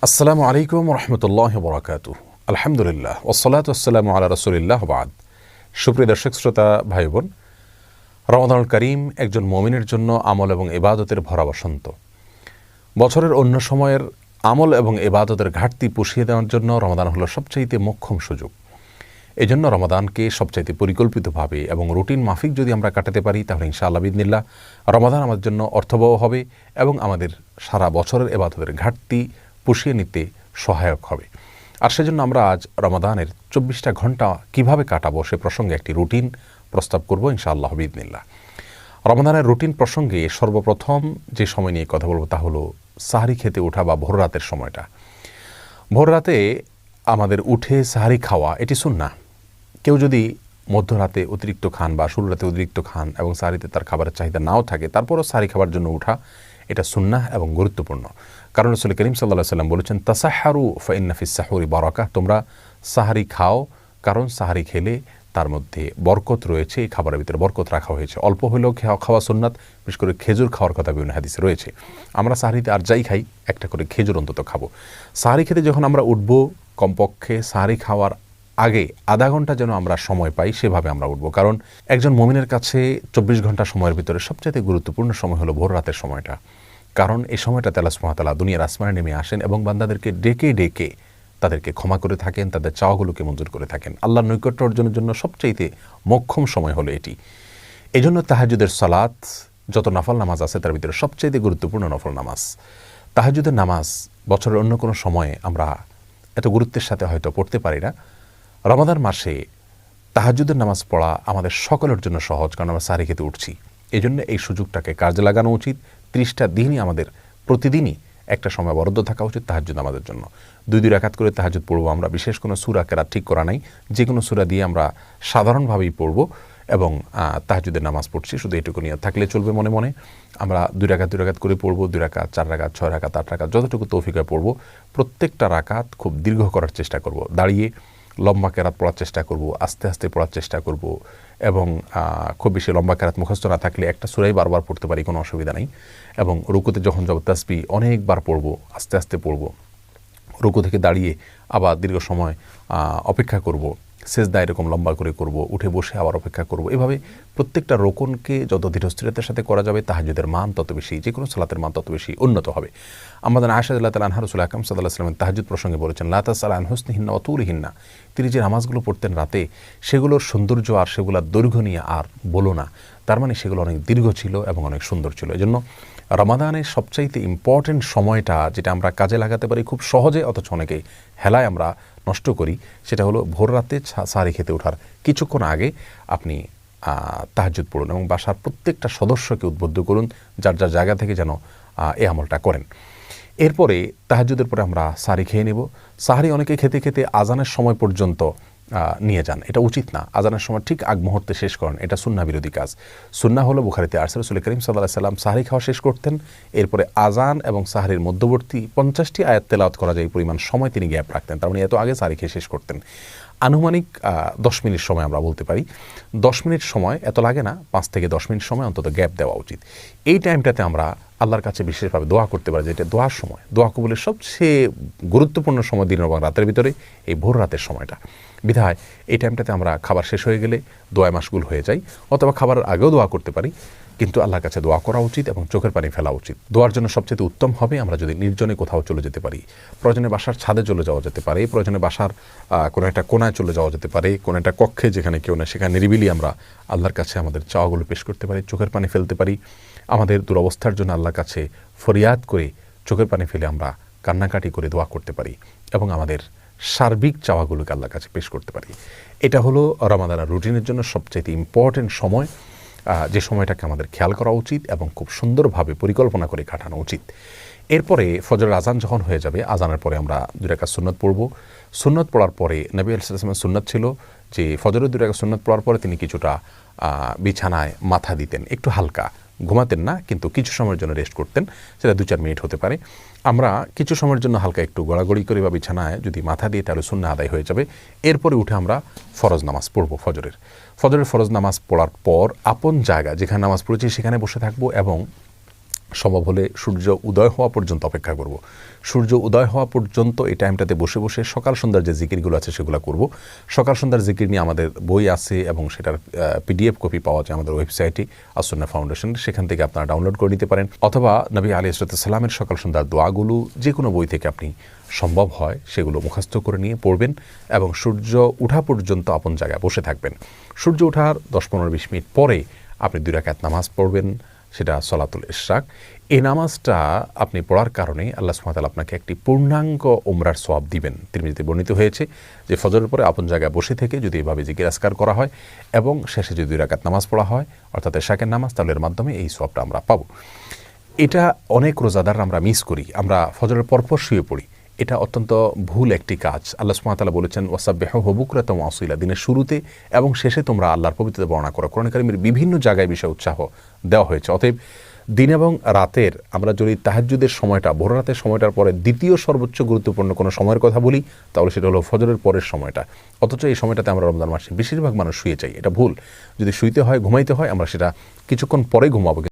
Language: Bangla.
আসসালামু আলাইকুম রহমতুল্লাহ বরাকাত আলহামদুলিল্লাহ ওসলাত আসসালামু আল্লাহ রসুলিল্লাহ বাদ সুপ্রিয় দর্শক, শ্রোতা ভাই বোন রমাদানুল করিম একজন মমিনের জন্য আমল এবং এবাদতের ভরা বসন্ত। বছরের অন্য সময়ের আমল এবং এবাদতের ঘাটতি পুষিয়ে দেওয়ার জন্য রমাদান হলো সবচাইতে মোক্ষম সুযোগ। এজন্য রমাদানকে সবচাইতে পরিকল্পিতভাবে এবং রুটিন মাফিক যদি আমরা কাটাতে পারি, তাহলে ইনশাআল্লাহ বিদিনিল্লা রমাদান আমাদের জন্য অর্থবহ হবে এবং আমাদের সারা বছরের এবাদতের ঘাটতি পুষিয়ে নিতে সহায়ক হবে। আর সেজন্য আমরা আজ রমাদানের চব্বিশটা ঘণ্টা কীভাবে কাটাবো সে প্রসঙ্গে একটি রুটিন প্রস্তাব করব ইনশাআল্লাহ বিদিনিল্লা রমাদানের রুটিন প্রসঙ্গে সর্বপ্রথম যে সময় নিয়ে কথা বলব তা হলো সাহারি খেতে ওঠা বা ভোর রাতের সময়টা। ভোর রাতে আমাদের উঠে সাহারি খাওয়া এটি সুন্না। কেউ যদি মধ্যরাতে অতিরিক্ত খান বা শুরু রাতে অতিরিক্ত খান এবং সাহারিতে তার খাবারের চাহিদা নাও থাকে, তারপরও সাহারি খাবার জন্য উঠা এটা সুন্না এবং গুরুত্বপূর্ণ। কারণ রসুল করিম সাল্লাহ সাল্লাম বলেছেন তাসাহারু ফাইন্নাফিস সাহুরি বারাকা তোমরা সাহারি খাও, কারণ সাহারি খেলে তার মধ্যে বরকত রয়েছে, এই খাবারের ভিতরে বরকত রাখা হয়েছে। অল্প হলেও খাওয়া সুন্নাত, বিশেষ করে খেজুর খাওয়ার কথা বিভিন্ন হাদিসে রয়েছে। আমরা সাহারিতে আর যাই খাই, একটা করে খেজুর অন্তত খাব। সাহারি খেতে যখন আমরা উঠব কমপক্ষে সাহারি খাওয়ার আগে আধা ঘণ্টা যেন আমরা সময় পাই, সেভাবে আমরা উঠবো। কারণ একজন মমিনের কাছে চব্বিশ ঘণ্টা সময়ের ভিতরে সবচেয়ে গুরুত্বপূর্ণ সময় হলো ভোর রাতের সময়টা। কারণ এই সময়টা তেলাস মহাতালা দুনিয়ার আসমানে নেমে আসেন এবং বান্দাদেরকে ডেকে ডেকে তাদেরকে ক্ষমা করে থাকেন, তাদের চাওয়াগুলোকে মঞ্জুর করে থাকেন। আল্লাহর নৈকট্য অর্জনের জন্য সবচাইতে মক্ষম সময় হলো এটি। এই জন্য তাহাজুদের সালাত, যত নফল নামাজ আছে তার ভিতরে সবচাইতে গুরুত্বপূর্ণ নফল নামাজ। তাহাজুদের নামাজ বছরের অন্য কোনো সময়ে আমরা এত গুরুত্বের সাথে হয়তো পড়তে পারি না রমাদান মাসে তাহাজুদের নামাজ পড়া আমাদের সকলের জন্য সহজ, কারণ আমরা সারি খেতে উঠছি। এই জন্য এই সুযোগটাকে কাজে লাগানো উচিত। ত্রিশটা দিনই আমাদের প্রতিদিনই একটা সময় বরাদ্দ থাকা উচিত তাহাজুদ আমাদের জন্য। দুই দুই রাকাত করে তাহাজুদ পড়ব আমরা। বিশেষ কোনো সুরা কেরা ঠিক করা নাই। যে কোনো সুরা দিয়ে আমরা সাধারণভাবেই পড়ব এবং তাহাজুদের নামাজ পড়ছি। শুধু এটুকু নিয়ে থাকলে চলবে মনে মনে। আমরা দুই রাকাত দুই রাকাত করে পড়ব। দুই রাকাত, চার রাকাত, ছয় রাকাত, আট রাকাত, যতটুকু তৌফিকায় পড়ব। প্রত্যেকটা রাকাত খুব দীর্ঘ করার চেষ্টা করব। দাঁড়িয়ে লম্বা কেরাত পড়ার চেষ্টা করব, আস্তে আস্তে পড়ার চেষ্টা করব এবং খুব বেশি লম্বা কেরাত মুখস্থ না থাকলে একটা সুরাই বারবার পড়তে পারি, কোনো অসুবিধা নেই। এবং রুকুতে যখন যাব তাসবি অনেকবার পড়ব, আস্তে আস্তে পড়ব। রুকু থেকে দাঁড়িয়ে আবার দীর্ঘ সময় অপেক্ষা করব। সেজদা এরকম লম্বা করে করব, উঠে বসে আবার অপেক্ষা করব। এভাবে প্রত্যেকটা রোকনকে যত ধীরস্থিরতার সাথে করা যাবে তাহাজুদের মান তত বেশি যে কোনো সালাতের মান তত বেশি উন্নত হবে। আমাদের আশাদুল্লাহ তাল আনহারুল আকাম সাল্লাহ সাল্লামের তাহাজুদ প্রসঙ্গে বলেছেন লাতা লাতাসাল আনহুসনিহিন্না অতুলহিন্না তিনি যে নামাজগুলো পড়তেন রাতে, সেগুলোর সৌন্দর্য আর সেগুলোর দৈর্ঘ্য নিয়ে আর বলো না। তার মানে সেগুলো অনেক দীর্ঘ ছিল এবং অনেক সুন্দর ছিল। এজন্য রমাদানের সবচাইতে ইম্পর্টেন্ট সময়টা যেটা আমরা কাজে লাগাতে পারি খুব সহজে, অথচ অনেকে হেলায় আমরা নষ্ট করি, সেটা হলো ভোর রাতে সারি খেতে ওঠার। কিছুক্ষণ আগে আপনি তাহাজুদ পড়ুন এবং বাসার প্রত্যেকটা সদস্যকে উদ্বুদ্ধ করুন, যার যার জায়গা থেকে যেন এ আমলটা করেন। এরপরে তাহাজুদের পরে আমরা সারি খেয়ে নেব। সাহারি অনেকে খেতে খেতে আজানের সময় পর্যন্ত নিয়ে যান। এটা উচিত না। আজানের সময় ঠিক আগ মুহূর্তে শেষ করেন। এটা সুন্না বিরোধী কাজ। সুন্না হলো বুখারিতে আর রসুল করিম সাল্লাহ সাল্লাম সাহারি খাওয়া শেষ করতেন। এরপরে আজান এবং সাহারির মধ্যবর্তী পঞ্চাশটি আয়াত তেলাওয়াত করা যায়। পরিমাণ সময় তিনি গ্যাপ রাখতেন। তার মানে এত আগে সাহারি খেয়ে শেষ করতেন। আনুমানিক দশ মিনিট সময় আমরা বলতে পারি। দশ মিনিট সময় এত লাগে না, পাঁচ থেকে দশ মিনিট সময় অন্তত গ্যাপ দেওয়া উচিত। এই টাইমটাতে আমরা আল্লাহর কাছে বিশেষভাবে দোয়া করতে পারি যেটা দোয়ার সময়। দোয়া কবুলের সবচেয়ে গুরুত্বপূর্ণ সময় দিন এবং রাতের ভিতরে, এই ভোর রাতের সময়টা। বিধায়, এই টাইমটাতে আমরা খাবার শেষ হয়ে গেলে দোয়া মাসগুল হয়ে যাই, অথবা খাবারের আগেও দোয়া করতে পারি। কিন্তু আল্লাহর কাছে দোয়া করা উচিত এবং চোখের পানি ফেলা উচিত। দোয়ার জন্য সবচেয়ে উত্তম হবে আমরা যদি নির্জনে কোথাও চলে যেতে পারি। প্রয়োজনে বাসার ছাদে চলে যাওয়া যেতে পারে, প্রয়োজনে বাসার কোনো একটা কোনায় চলে যাওয়া যেতে পারে, কোনো একটা কক্ষে যেখানে কেউ না, সেখানে নিরিবিলি আমরা আল্লাহর কাছে আমাদের চাওয়াগুলো পেশ করতে পারি, চোখের পানি ফেলতে পারি। আমাদের দুরবস্থার জন্য আল্লাহর কাছে ফরিয়াদ করে চোখের পানি ফেলে আমরা কান্নাকাটি করে দোয়া করতে পারি এবং আমাদের সার্বিক চাওয়াগুলোকে আল্লাহর কাছে পেশ করতে পারি। এটা হলো রমাদানা রুটিনের জন্য সবচেয়ে ইম্পর্টেন্ট সময়। যে সময়টাকে আমাদের খেয়াল করা উচিত এবং খুব সুন্দরভাবে পরিকল্পনা করে কাটানো উচিত। এরপরে ফজরের আজান যখন হয়ে যাবে আজানের পরে আমরা দুই রেখা সুন্নত পড়ব। সুন্নত পড়ার পরে নবী আলসালামের সুন্নত ছিল যে ফজরের দুই রেখা সুন্নত পড়ার পরে তিনি কিছুটা বিছানায় মাথা দিতেন, একটু হালকা। ঘুমাতেন না, কিন্তু কিছু সময়ের জন্য রেস্ট করতেন, সেটা দু চার মিনিট হতে পারে। আমরা কিছু সময়ের জন্য হালকা একটু গড়াগড়ি করে বা বিছানায় যদি মাথা দিয়ে তাহলে শূন্য আদায় হয়ে যাবে। এরপরে উঠে আমরা ফরজ নামাজ পড়ব ফজরের। ফজরের ফরজ নামাজ পড়ার পর আপন জায়গা, যেখানে নামাজ পড়েছি সেখানে বসে থাকব এবং সম্ভব হলে সূর্য উদয় হওয়া পর্যন্ত অপেক্ষা করব। সূর্য উদয় হওয়া পর্যন্ত এই টাইমটাতে বসে বসে সকাল সন্ধ্যার যে জিকিরগুলো আছে সেগুলো করব। সকাল সন্ধ্যার জিকির নিয়ে আমাদের বই আছে এবং সেটার পিডিএফ কপি পাওয়া যায় আমাদের ওয়েবসাইটে আসন্না ফাউন্ডেশন। সেখান থেকে আপনারা ডাউনলোড করে নিতে পারেন। অথবা নবী আলী সালামের সকাল সন্ধ্যার দোয়াগুলো যে কোনো বই থেকে আপনি সম্ভব হয় সেগুলো মুখস্থ করে নিয়ে পড়বেন এবং সূর্য উঠা পর্যন্ত আপন জায়গায় বসে থাকবেন। সূর্য ওঠার দশ পনেরো বিশ মিনিট পরে আপনি দুই রাকাত নামাজ পড়বেন। সেটা সলাতুল ইশরাক। এই নামাজটা আপনি পড়ার কারণে আল্লাহ সুমাতাল আপনাকে একটি পূর্ণাঙ্গ উমরার সোয়াব দিবেন। তিরমিজিতে বর্ণিত হয়েছে যে ফজরের পরে আপন জায়গায় বসে থেকে যদি এভাবে জিজ্ঞাসকার করা হয় এবং শেষে যদি রাকাত নামাজ পড়া হয়, অর্থাৎ এশাকের নামাজ, তাহলে এর মাধ্যমে এই সোয়াবটা আমরা পাবো। এটা অনেক রোজাদার আমরা মিস করি। আমরা ফজরের পরপর শুয়ে পড়ি। এটা অত্যন্ত ভুল একটি কাজ। আল্লাহ সুমাতালা বলেছেন ওয়াসাব্বেহ হবুকরা তোম আসইলা দিনের শুরুতে এবং শেষে তোমরা আল্লাহর পবিত্রতা বর্ণনা করো। কোরআন কারিমের বিভিন্ন জায়গায় বিষয়ে উৎসাহ দেওয়া হয়েছে। অতএব দিন এবং রাতের আমরা যদি তাহাজ্জুদের সময়টা ভোর রাতের সময়টার পরে দ্বিতীয় সর্বোচ্চ গুরুত্বপূর্ণ কোনো সময়ের কথা বলি, তাহলে সেটা হলো ফজরের পরের সময়টা। অথচ এই সময়টাতে আমরা রমজান মাসে বেশিরভাগ মানুষ শুয়ে যাই। এটা ভুল। যদি শুইতে হয়, ঘুমাইতে হয়, আমরা সেটা কিছুক্ষণ পরে ঘুমাবো।